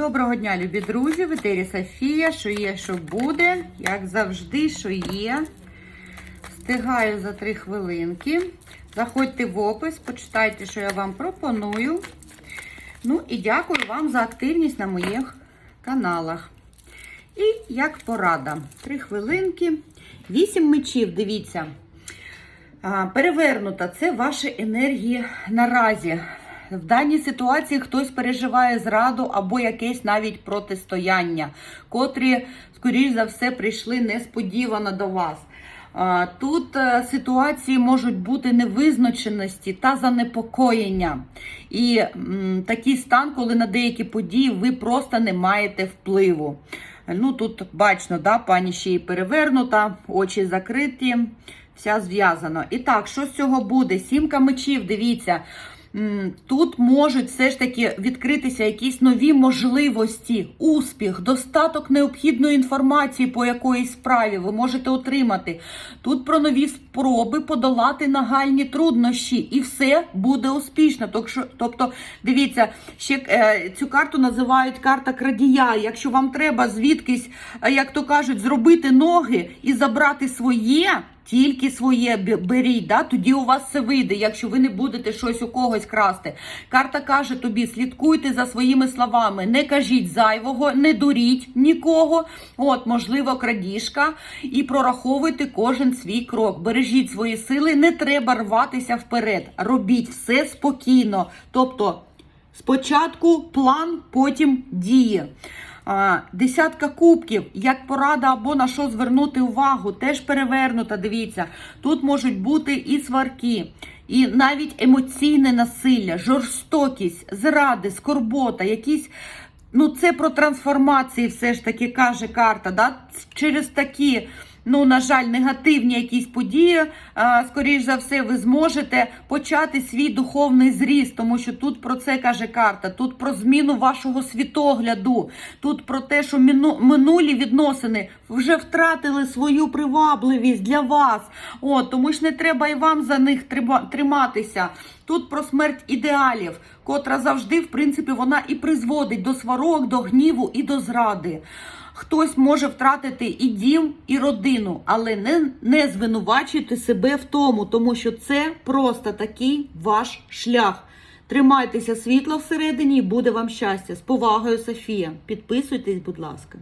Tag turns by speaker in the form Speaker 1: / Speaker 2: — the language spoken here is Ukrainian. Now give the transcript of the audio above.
Speaker 1: Доброго дня, любі друзі! В етері Софія, що є, що буде, як завжди, що є. Встигаю за три хвилинки. Заходьте в опис, почитайте, що я вам пропоную. Ну і дякую вам за активність на моїх каналах. І як порада, три хвилинки. Вісім мечів, дивіться. Перевернута це ваші енергії наразі. В даній ситуації хтось переживає зраду або якесь навіть протистояння, котрі, скоріш за все, прийшли несподівано до вас. Тут е, ситуації можуть бути невизначеності та занепокоєння. І м, такий стан, коли на деякі події ви просто не маєте впливу. Ну тут бачно, да, пані ще й перевернута, очі закриті, вся зв'язано. І так, що з цього буде? Сімка мечів, дивіться. Тут можуть все ж таки відкритися якісь нові можливості, успіх, достаток необхідної інформації по якоїсь справі ви можете отримати. Тут про нові спроби подолати нагальні труднощі, і все буде успішно. Тобто, дивіться, ще е, цю карту називають карта крадія. Якщо вам треба звідкись, е, як то кажуть, зробити ноги і забрати своє. Тільки своє беріть, да? тоді у вас все вийде, якщо ви не будете щось у когось красти. Карта каже тобі: слідкуйте за своїми словами, не кажіть зайвого, не дуріть нікого. От, можливо, крадіжка, і прораховуйте кожен свій крок. Бережіть свої сили, не треба рватися вперед. Робіть все спокійно. Тобто, спочатку план, потім дії. Десятка кубків, як порада або на що звернути увагу, теж перевернута. Дивіться, тут можуть бути і сварки, і навіть емоційне насилля, жорстокість, зради, скорбота, якісь. Ну, це про трансформації, все ж таки каже карта. Да? Через такі, ну, на жаль, негативні якісь події, а, скоріш за все, ви зможете почати свій духовний зріст, тому що тут про це каже карта. Тут про зміну вашого світогляду, тут про те, що минулі відносини вже втратили свою привабливість для вас. От, тому ж не треба і вам за них триматися. Тут про смерть ідеалів, котра завжди, в принципі, вона і призводить до сварок, до гніву і до зради. Хтось може втратити і дім, і родину, але не, не звинувачуйте себе в тому, тому що це просто такий ваш шлях. Тримайтеся світла всередині і буде вам щастя. З повагою, Софія. Підписуйтесь, будь ласка.